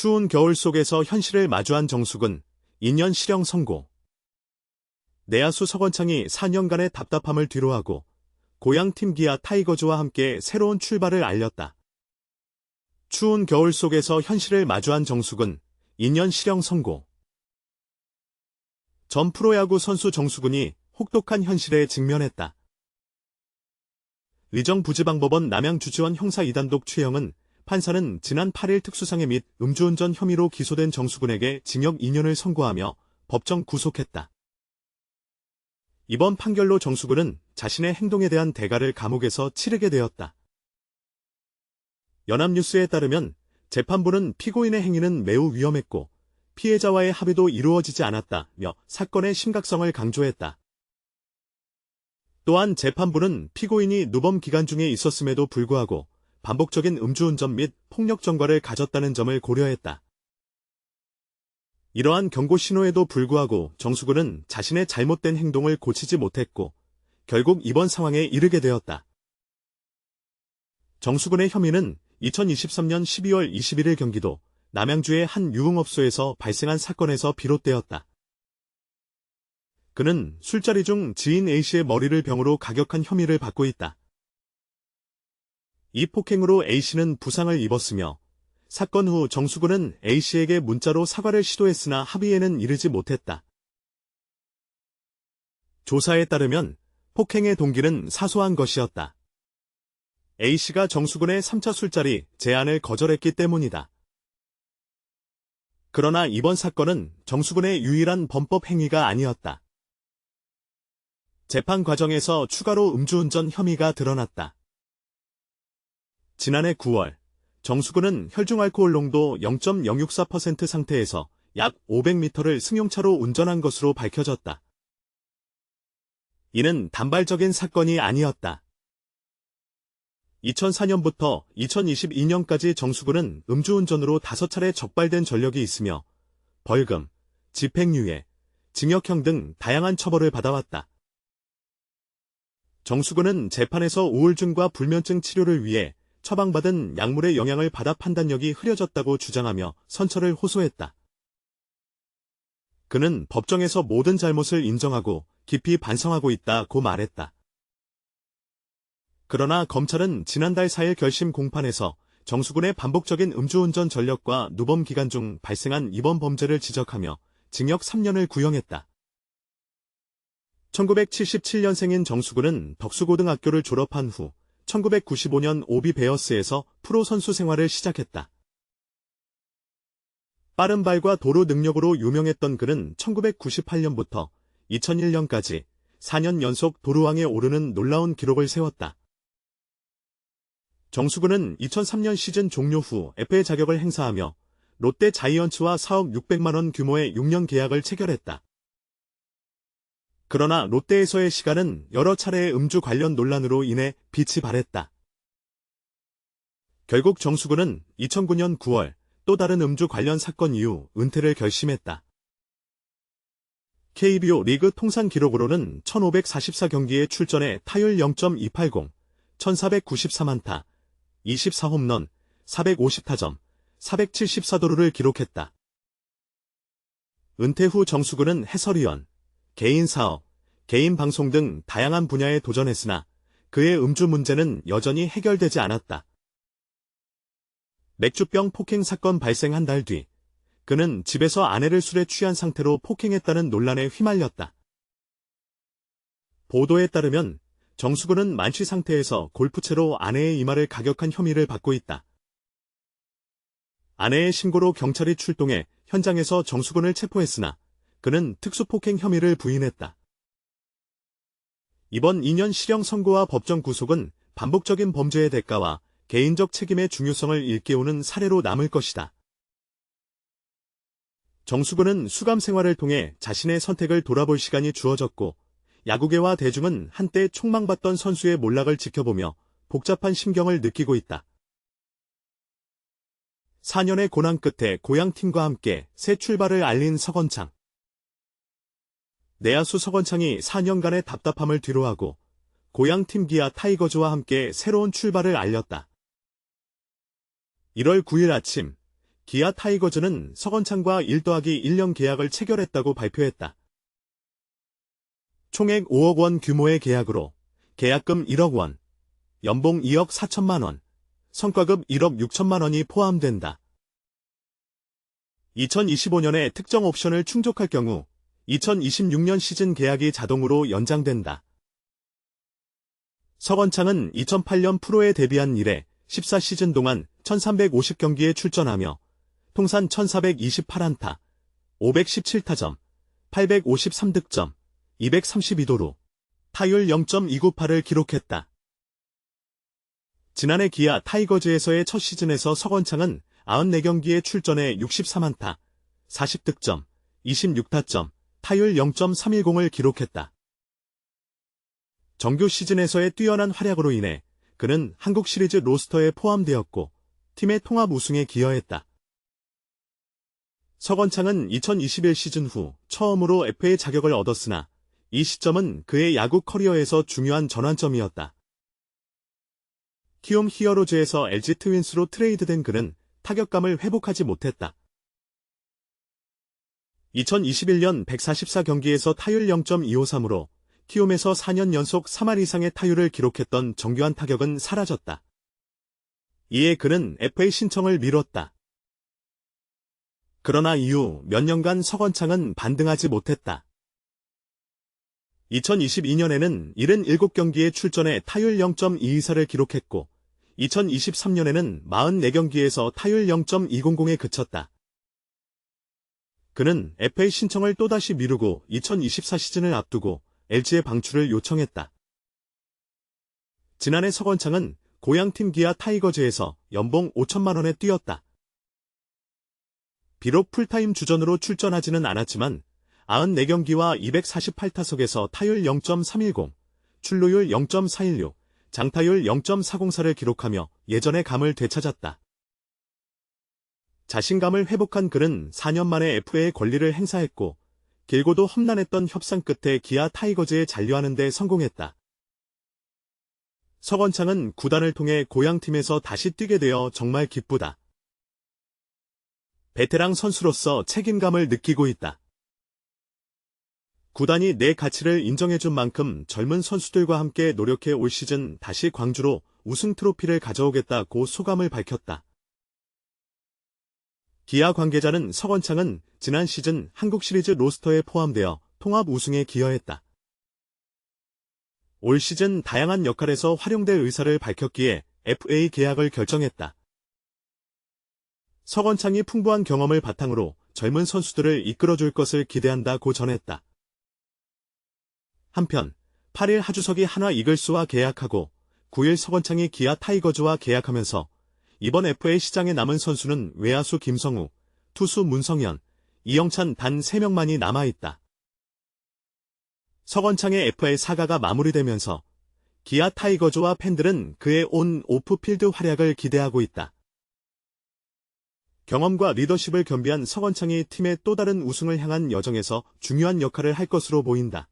추운 겨울 속에서 현실을 마주한 정숙은 2년 실형 선고. 내야수 서건창이 4년간의 답답함을 뒤로하고 고향 팀 기아 타이거즈와 함께 새로운 출발을 알렸다. 추운 겨울 속에서 현실을 마주한 정숙은 2년 실형 선고. 전 프로야구 선수 정수근이 혹독한 현실에 직면했다. 의정부지방법원 남양주지원 형사 2단독 최형은 판사는 지난 8일 특수상해 및 음주운전 혐의로 기소된 정수근에게 징역 2년을 선고하며 법정 구속했다. 이번 판결로 정수근은 자신의 행동에 대한 대가를 감옥에서 치르게 되었다. 연합뉴스에 따르면 재판부는 피고인의 행위는 매우 위험했고 피해자와의 합의도 이루어지지 않았다며 사건의 심각성을 강조했다. 또한 재판부는 피고인이 누범 기간 중에 있었음에도 불구하고 반복적인 음주운전 및 폭력 전과를 가졌다는 점을 고려했다. 이러한 경고 신호에도 불구하고 정수근은 자신의 잘못된 행동을 고치지 못했고 결국 이번 상황에 이르게 되었다. 정수근의 혐의는 2023년 12월 21일 경기도 남양주의 한 유흥업소에서 발생한 사건에서 비롯되었다. 그는 술자리 중 지인 A씨의 머리를 병으로 가격한 혐의를 받고 있다. 이 폭행으로 A씨는 부상을 입었으며 사건 후 정수근은 A씨에게 문자로 사과를 시도했으나 합의에는 이르지 못했다. 조사에 따르면 폭행의 동기는 사소한 것이었다. A씨가 정수근의 3차 술자리 제안을 거절했기 때문이다. 그러나 이번 사건은 정수근의 유일한 범법 행위가 아니었다. 재판 과정에서 추가로 음주운전 혐의가 드러났다. 지난해 9월 정수근은 혈중 알코올 농도 0.064% 상태에서 약 500m를 승용차로 운전한 것으로 밝혀졌다. 이는 단발적인 사건이 아니었다. 2004년부터 2022년까지 정수근은 음주운전으로 5차례 적발된 전력이 있으며 벌금, 집행유예, 징역형 등 다양한 처벌을 받아왔다. 정수근은 재판에서 우울증과 불면증 치료를 위해 처방받은 약물의 영향을 받아 판단력이 흐려졌다고 주장하며 선처를 호소했다. 그는 법정에서 모든 잘못을 인정하고 깊이 반성하고 있다고 말했다. 그러나 검찰은 지난달 4일 결심 공판에서 정수군의 반복적인 음주운전 전력과 누범 기간 중 발생한 이번 범죄를 지적하며 징역 3년을 구형했다. 1977년생인 정수근은 덕수고등학교를 졸업한 후 1995년 오비 베어스에서 프로 선수 생활을 시작했다. 빠른 발과 도루 능력으로 유명했던 그는 1998년부터 2001년까지 4년 연속 도루왕에 오르는 놀라운 기록을 세웠다. 정수근은 2003년 시즌 종료 후 FA 자격을 행사하며 롯데 자이언츠와 4억 600만원 규모의 6년 계약을 체결했다. 그러나 롯데에서의 시간은 여러 차례의 음주 관련 논란으로 인해 빛이 발했다. 결국 정수근은 2009년 9월 또 다른 음주 관련 사건 이후 은퇴를 결심했다. KBO 리그 통산 기록으로는 1544경기에 출전해 타율 0.280, 1494만타, 24홈런, 450타점, 474도루를 기록했다. 은퇴 후 정수근은 해설위원, 개인 사업, 개인 방송 등 다양한 분야에 도전했으나 그의 음주 문제는 여전히 해결되지 않았다. 맥주병 폭행 사건 발생 한 달 뒤, 그는 집에서 아내를 술에 취한 상태로 폭행했다는 논란에 휘말렸다. 보도에 따르면 정수근은 만취 상태에서 골프채로 아내의 이마를 가격한 혐의를 받고 있다. 아내의 신고로 경찰이 출동해 현장에서 정수근을 체포했으나 그는 특수폭행 혐의를 부인했다. 이번 2년 실형 선고와 법정 구속은 반복적인 범죄의 대가와 개인적 책임의 중요성을 일깨우는 사례로 남을 것이다. 정수근은 수감 생활을 통해 자신의 선택을 돌아볼 시간이 주어졌고 야구계와 대중은 한때 총망받던 선수의 몰락을 지켜보며 복잡한 심경을 느끼고 있다. 4년의 고난 끝에 고향팀과 함께 새 출발을 알린 서건창. 내야수 서건창이 4년간의 답답함을 뒤로하고 고향팀 기아 타이거즈와 함께 새로운 출발을 알렸다. 1월 9일 아침 기아 타이거즈는 서건창과 1 더하기 1년 계약을 체결했다고 발표했다. 총액 5억 원 규모의 계약으로 계약금 1억 원, 연봉 2억 4천만 원, 성과급 1억 6천만 원이 포함된다. 2025년에 특정 옵션을 충족할 경우 2026년 시즌 계약이 자동으로 연장된다. 서건창은 2008년 프로에 데뷔한 이래 14시즌 동안 1350경기에 출전하며 통산 1428안타, 517타점, 853득점, 232도루, 타율 0.298을 기록했다. 지난해 기아 타이거즈에서의 첫 시즌에서 서건창은 94경기에 출전해 63안타, 40득점, 26타점, 타율 0.310을 기록했다. 정규 시즌에서의 뛰어난 활약으로 인해 그는 한국 시리즈 로스터에 포함되었고 팀의 통합 우승에 기여했다. 서건창은 2021 시즌 후 처음으로 FA 자격을 얻었으나 이 시점은 그의 야구 커리어에서 중요한 전환점이었다. 키움 히어로즈에서 LG 트윈스로 트레이드된 그는 타격감을 회복하지 못했다. 2021년 144경기에서 타율 0.253으로 키움에서 4년 연속 3할 이상의 타율을 기록했던 정교한 타격은 사라졌다. 이에 그는 FA 신청을 미뤘다. 그러나 이후 몇 년간 서건창은 반등하지 못했다. 2022년에는 77경기에 출전해 타율 0.224를 기록했고 2023년에는 44경기에서 타율 0.200에 그쳤다. 그는 FA 신청을 또다시 미루고 2024 시즌을 앞두고 LG의 방출을 요청했다. 지난해 서건창은 고향팀 기아 타이거즈에서 연봉 5천만 원에 뛰었다. 비록 풀타임 주전으로 출전하지는 않았지만 94경기와 248타석에서 타율 0.310, 출루율 0.416, 장타율 0.404를 기록하며 예전의 감을 되찾았다. 자신감을 회복한 그는 4년 만에 FA의 권리를 행사했고 길고도 험난했던 협상 끝에 기아 타이거즈에 잔류하는 데 성공했다. 서건창은 구단을 통해 고향팀에서 다시 뛰게 되어 정말 기쁘다. 베테랑 선수로서 책임감을 느끼고 있다. 구단이 내 가치를 인정해준 만큼 젊은 선수들과 함께 노력해 올 시즌 다시 광주로 우승 트로피를 가져오겠다고 소감을 밝혔다. 기아 관계자는 서건창은 지난 시즌 한국 시리즈 로스터에 포함되어 통합 우승에 기여했다. 올 시즌 다양한 역할에서 활용될 의사를 밝혔기에 FA 계약을 결정했다. 서건창이 풍부한 경험을 바탕으로 젊은 선수들을 이끌어줄 것을 기대한다고 전했다. 한편 8일 하주석이 한화 이글스와 계약하고 9일 서건창이 기아 타이거즈와 계약하면서 이번 FA 시장에 남은 선수는 외야수 김성우, 투수 문성현, 이영찬 단 3명만이 남아있다. 서건창의 FA 사가가 마무리되면서 기아 타이거즈와 팬들은 그의 온 오프필드 활약을 기대하고 있다. 경험과 리더십을 겸비한 서건창이 팀의 또 다른 우승을 향한 여정에서 중요한 역할을 할 것으로 보인다.